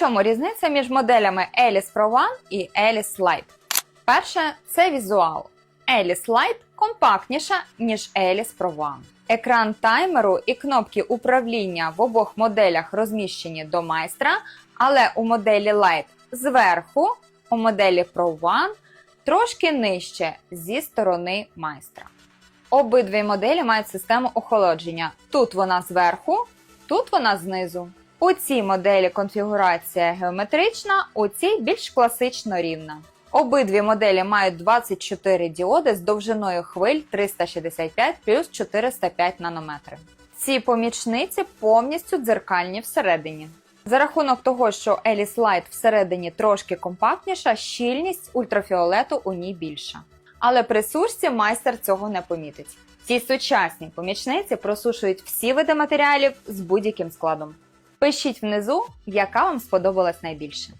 чому різниця між моделями Alice Pro One і Alice Lite? Перше це візуал. Alice Lite компактніша, ніж Alice Pro One. Екран таймеру і кнопки управління в обох моделях розміщені до майстра, але у моделі Lite зверху, у моделі Pro One трошки нижче зі сторони майстра. Обидві моделі мають систему охолодження. Тут вона зверху, тут вона знизу. У цій моделі конфігурація геометрична, у цій більш класично рівна. Обидві моделі мають 24 діоди з довжиною хвиль 365 плюс 405 нанометри. Ці помічниці повністю дзеркальні всередині. За рахунок того, що Alice Light всередині трошки компактніша, щільність ультрафіолету у ній більша. Але при сушці майстер цього не помітить. Ці сучасні помічниці просушують всі види матеріалів з будь-яким складом. Пишіть внизу, яка вам сподобалась найбільше.